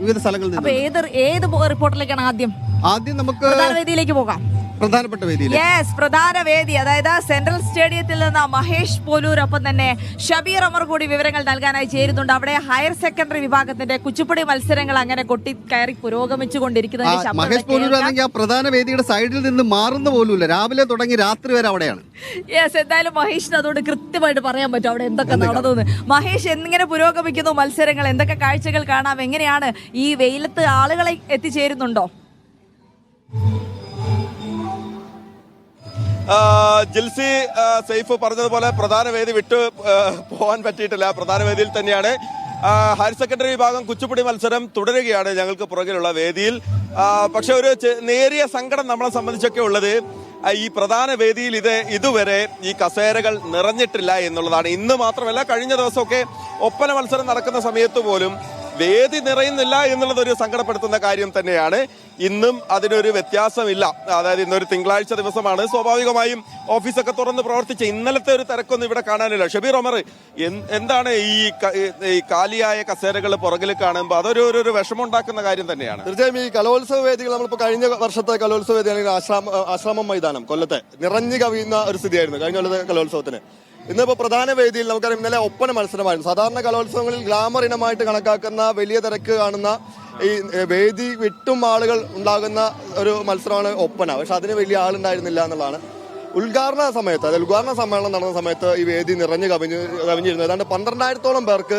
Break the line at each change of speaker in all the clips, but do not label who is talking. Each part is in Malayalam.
വിവിധ സ്ഥലങ്ങളിൽ നിന്ന്
ഏത് ഏത് റിപ്പോർട്ടിലേക്കാണ് ആദ്യം?
ആദ്യം നമുക്ക്
വേദിയിലേക്ക് പോകാം.
പ്രധാനപ്പെട്ട
യെസ് പ്രധാന വേദി. അതായത് സെൻട്രൽ സ്റ്റേഡിയത്തിൽ നിന്ന് മഹേഷ് പോലൂർ പോലൂരൊപ്പം തന്നെ ഷബീർ അമർ കൂടി വിവരങ്ങൾ നൽകാനായി ചേരുന്നുണ്ട്. അവിടെ ഹയർ സെക്കൻഡറി വിഭാഗത്തിന്റെ കുച്ചിപ്പുടി മത്സരങ്ങൾ അങ്ങനെ കൊട്ടി കയറി പുരോഗമിച്ചുകൊണ്ടിരിക്കുന്നതിന്റെ ശബ്ദം
മഹേഷ് പോലൂർ
കേൾക്കാം.
ആണെങ്കിൽ ആ പ്രധാന വേദിയുടെ സൈഡിൽ നിന്ന് മാറുന്ന പോലുമില്ല. രാവിലെ തുടങ്ങി രാത്രി വരെ അവിടെയാണ്.
യെസ് എന്തായാലും മഹേഷിന് അതുകൊണ്ട് കൃത്യമായിട്ട് പറയാൻ പറ്റും അവിടെ എന്തൊക്കെ നടന്നു മഹേഷ് എങ്ങനെ പുരോഗമിക്കുന്നു മത്സരങ്ങൾ? എന്തൊക്കെ കാഴ്ചകൾ കാണാം? എങ്ങനെയാണ് ഈ വെയിലത്ത് ആളുകളെ എത്തിച്ചേരുന്നുണ്ടോ?
ജിൽസി സെയ്ഫ് പറഞ്ഞതുപോലെ പ്രധാന വേദി വിട്ട് പോകാൻ പറ്റിയിട്ടില്ല. പ്രധാന വേദിയിൽ തന്നെയാണ്. ഹയർ സെക്കൻഡറി വിഭാഗം കുച്ചുപ്പിടി മത്സരം തുടരുകയാണ് ഞങ്ങൾക്ക് പുറകിലുള്ള വേദിയിൽ. പക്ഷെ ഒരു നേരിയ സങ്കടം നമ്മളെ സംബന്ധിച്ചൊക്കെ ഉള്ളത് ഈ പ്രധാന വേദിയിൽ ഇത് ഇതുവരെ ഈ കസേരകൾ നിറഞ്ഞിട്ടില്ല എന്നുള്ളതാണ്. ഇന്ന് മാത്രമല്ല കഴിഞ്ഞ ദിവസമൊക്കെ ഒപ്പന മത്സരം നടക്കുന്ന സമയത്ത് പോലും വേദി നിറയുന്നില്ല എന്നുള്ളത് ഒരു സങ്കടപ്പെടുത്തുന്ന കാര്യം തന്നെയാണ്. ഇന്നും അതിനൊരു വ്യത്യാസമില്ല. അതായത് ഇന്നൊരു തിങ്കളാഴ്ച ദിവസമാണ്. സ്വാഭാവികമായും ഓഫീസൊക്കെ തുറന്ന് പ്രവർത്തിച്ച ഇന്നലത്തെ ഒരു തിരക്കൊന്നും ഇവിടെ കാണാനില്ല. ഷബീർ ഒമർ എന്താണ് ഈ കാലിയായ കസേരകൾ പുറകിൽ കാണുമ്പോൾ അതൊരു ഒരു- വിഷമമുണ്ടാക്കുന്ന കാര്യം തന്നെയാണ്.
തീർച്ചയായും ഈ കലോത്സവ വേദികൾ നമ്മളിപ്പോൾ കഴിഞ്ഞ വർഷത്തെ കലോത്സവ വേദി അല്ലെങ്കിൽ ആശ്രാമ മൈതാനം കൊല്ലത്തെ നിറഞ്ഞു കവിയുന്ന ഒരു സ്ഥിതിയായിരുന്നു കഴിഞ്ഞ കലോത്സവത്തിന്. ഇന്നിപ്പോൾ പ്രധാന വേദിയിൽ നമുക്കറിയാം ഇന്നലെ ഒപ്പന മത്സരമായിരുന്നു. സാധാരണ കലോത്സവങ്ങളിൽ ഗ്ലാമർ ഇനമായിട്ട് കണക്കാക്കുന്ന വലിയ തിരക്ക് കാണുന്ന ഈ വേദി വിട്ടും ആളുകൾ ഉണ്ടാകുന്ന ഒരു മത്സരമാണ് ഒപ്പന. പക്ഷെ അതിന് വലിയ ആളുണ്ടായിരുന്നില്ല എന്നുള്ളതാണ്. ഉദ്ഘാടന സമയത്ത് അതായത് ഉദ്ഘാടന സമ്മേളനം നടന്ന സമയത്ത് ഈ വേദി നിറഞ്ഞു കവിഞ്ഞു കവിഞ്ഞിരുന്നു. ഏതാണ്ട് പന്ത്രണ്ടായിരത്തോളം പേർക്ക്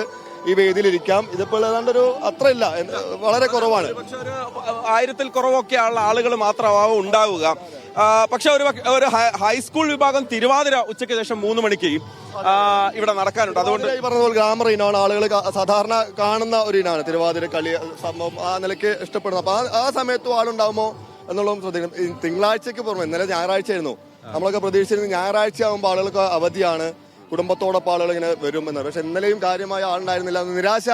ഈ വേദിയിൽ ഇരിക്കാം. ഇതിപ്പോൾ ഏതാണ്ട് ഒരു അത്ര ഇല്ല വളരെ കുറവാണ്.
ആയിരത്തിൽ കുറവൊക്കെ ആളുകൾ മാത്രമാവും ഉണ്ടാവുക. പക്ഷെ ഒരു ഒരു ഹൈസ്കൂൾ വിഭാഗം തിരുവാതിര ഉച്ചയ്ക്ക് ശേഷം മൂന്ന് മണിക്ക് ഇവിടെ നടക്കാനുണ്ട്. അതുകൊണ്ട്
ഈ പറഞ്ഞ പോലെ ഗ്രാമർ ഇനമാണ്. ആളുകൾ സാധാരണ കാണുന്ന ഒരു ഇനമാണ്. തിരുവാതിര കളി സംഭവം ആ നിലയ്ക്ക് ഇഷ്ടപ്പെടുന്നത്. അപ്പൊ ആ- സമയത്തും ആളുണ്ടാവുമോ എന്നുള്ളതും ശ്രദ്ധിക്കണം. തിങ്കളാഴ്ചക്ക് പുറമെ ഇന്നലെ ഞായറാഴ്ചയായിരുന്നു. നമ്മളൊക്കെ പ്രതീക്ഷിച്ചിരുന്നു ഞായറാഴ്ച ആകുമ്പോൾ ആളുകൾക്ക് അവധിയാണ്. കുടുംബത്തോടൊപ്പം ആളുകൾ ഇങ്ങനെ വരും എന്ന് പക്ഷെ ഇന്നലെയും കാര്യമായ ആളുണ്ടായിരുന്നില്ല നിരാശ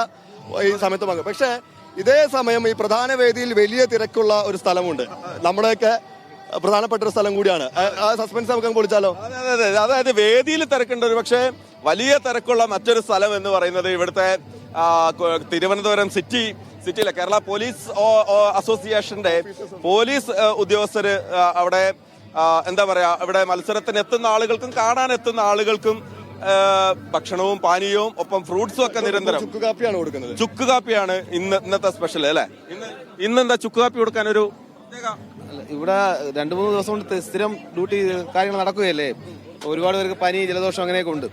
ഈ സമയത്ത് പങ്കു പക്ഷേ ഇതേ സമയം ഈ പ്രധാന വേദിയിൽ വലിയ തിരക്കുള്ള ഒരു സ്ഥലമുണ്ട്. നമ്മുടെയൊക്കെ പ്രധാനപ്പെട്ട ഒരു സ്ഥലം കൂടിയാണ്. ആ- സസ്പെൻസ് നമുക്ക് അങ്ങ് പൊളിച്ചാലോ?
അതെ അതെ അതെ. അതായത് വേദിയിൽ തിരക്കുണ്ട് ഒരു പക്ഷേ വലിയ തിരക്കുള്ള മറ്റൊരു സ്ഥലം എന്ന് പറയുന്നത് ഇവിടുത്തെ തിരുവനന്തപുരം സിറ്റി സിറ്റിയിലെ കേരള പോലീസ് അസോസിയേഷന്റെ പോലീസ് ഉദ്യോഗസ്ഥര് അവിടെ എന്താ പറയാ ഇവിടെ മത്സരത്തിന് എത്തുന്ന ആളുകൾക്കും കാണാൻ എത്തുന്ന ആളുകൾക്കും ഭക്ഷണവും പാനീയവും ഒപ്പം ഫ്രൂട്ട്സും ഒക്കെ നിരന്തരം.
ചുക്ക് കാപ്പിയാണ് കൊടുക്കുന്നത്.
ചുക്ക് കാപ്പിയാണ് ഇന്ന് ഇന്നത്തെ സ്പെഷ്യൽ അല്ലെ? ഇന്ന് ഇന്നെന്താ ചുക്ക് കാപ്പി കൊടുക്കാൻ ഒരു
ഇവിടെ രണ്ടു മൂന്ന് ദിവസം കൊണ്ട് സ്ഥിരം ഡ്യൂട്ടി കാര്യങ്ങൾ നടക്കുകയല്ലേ? ഒരുപാട് പേർക്ക് പനി ജലദോഷം അങ്ങനെയൊക്കെ ഉണ്ട്.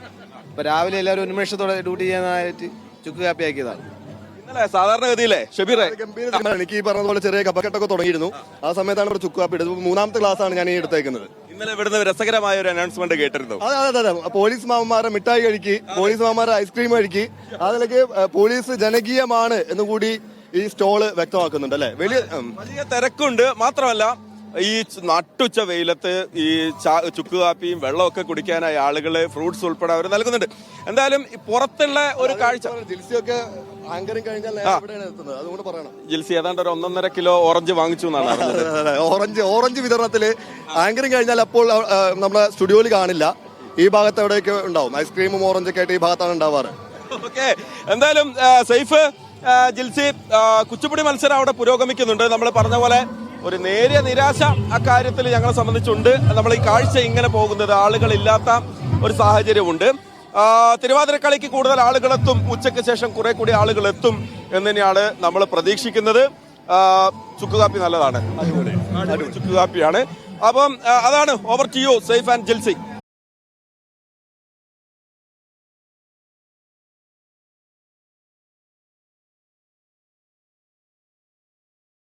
ഇപ്പൊ രാവിലെ എല്ലാവരും ഉന്മേഷത്തോടെ ഡ്യൂട്ടി ചെയ്യാനായിട്ട് ചുക്ക് കാപ്പി ആക്കിയതാണ്
ഇന്നലെ സാധാരണഗതിയിലെ ഷബീറെ
ഗംഭീര തീരുമാനമാണ്. എനിക്ക് ഈ പറഞ്ഞ പോലെ ചെറിയ കപ്പക്കെട്ടൊക്കെ തുടങ്ങിയിരുന്നു. ആ സമയത്താണ് ഇവിടെ ചുക്ക് കാപ്പി എടുത്തത്. മൂന്നാമത്തെ ക്ലാസ് ആണ് ഞാൻ ഈ എടുത്തേക്കുന്നത്.
ഇന്നലെ ഇവിടുന്ന് രസകരമായ ഒരു അനൗൺസ്മെന്റ് കേട്ടിരുന്നു.
അതെ അതെ അതെ പോലീസ് മാമന്മാരെ മിഠായി കഴിക്കി പോലീസ് മാമന്മാരെ ഐസ്ക്രീം കഴിക്കി. അതിലേക്ക് പോലീസ് ജനകീയമാണ് എന്ന് കൂടി ഈ സ്റ്റോൾ വ്യക്തമാക്കുന്നുണ്ട് അല്ലെ? വലിയ
വലിയ തിരക്കുണ്ട്. മാത്രമല്ല ഈ നട്ടുച്ച വെയിലത്ത് ഈ ചുക്ക് കാപ്പിയും വെള്ളമൊക്കെ കുടിക്കാനായി ആളുകൾ ഫ്രൂട്ട്സ് ഉൾപ്പെടെ അവർ നൽകുന്നുണ്ട്. എന്തായാലും പുറത്തുള്ള ഒരു കാഴ്ച ജിൽസി ഏതാണ്ട് ഒരു ഒന്നൊന്നര കിലോ ഓറഞ്ച് വാങ്ങിച്ചു എന്നാണ്.
ഓറഞ്ച് ഓറഞ്ച് വിതരണത്തിൽ ആങ്കറിങ് കഴിഞ്ഞാൽ അപ്പോൾ നമ്മളെ നമ്മുടെ സ്റ്റുഡിയോയിൽ കാണില്ല. ഈ ഭാഗത്ത് എവിടെയൊക്കെ ഉണ്ടാവും? ഐസ്ക്രീമും ഓറഞ്ചൊക്കെ ആയിട്ട് ഈ ഭാഗത്താണ് ഉണ്ടാവാറ്.
ഓക്കെ. എന്തായാലും സേഫ് ജിൽസി ആ, കുച്ചിപ്പുടി മത്സരം അവിടെ പുരോഗമിക്കുന്നുണ്ട്. നമ്മൾ പറഞ്ഞ പോലെ ഒരു നേരിയ നിരാശ അക്കാര്യത്തിൽ ഞങ്ങളെ സംബന്ധിച്ചുണ്ട്. നമ്മൾ ഈ കാഴ്ച ഇങ്ങനെ പോകുന്നത് ആളുകളില്ലാത്ത ഒരു സാഹചര്യമുണ്ട്. തിരുവാതിരക്കളിക്ക് കൂടുതൽ ആളുകളെത്തും ഉച്ചയ്ക്ക് ശേഷം കുറെ കൂടി ആളുകൾ എത്തും എന്ന് തന്നെയാണ് നമ്മൾ പ്രതീക്ഷിക്കുന്നത്. ചുക്കുകാപ്പി നല്ലതാണ്. ചുക്കുകാപ്പിയാണ്. അപ്പം അതാണ് over to you safe and Jilsy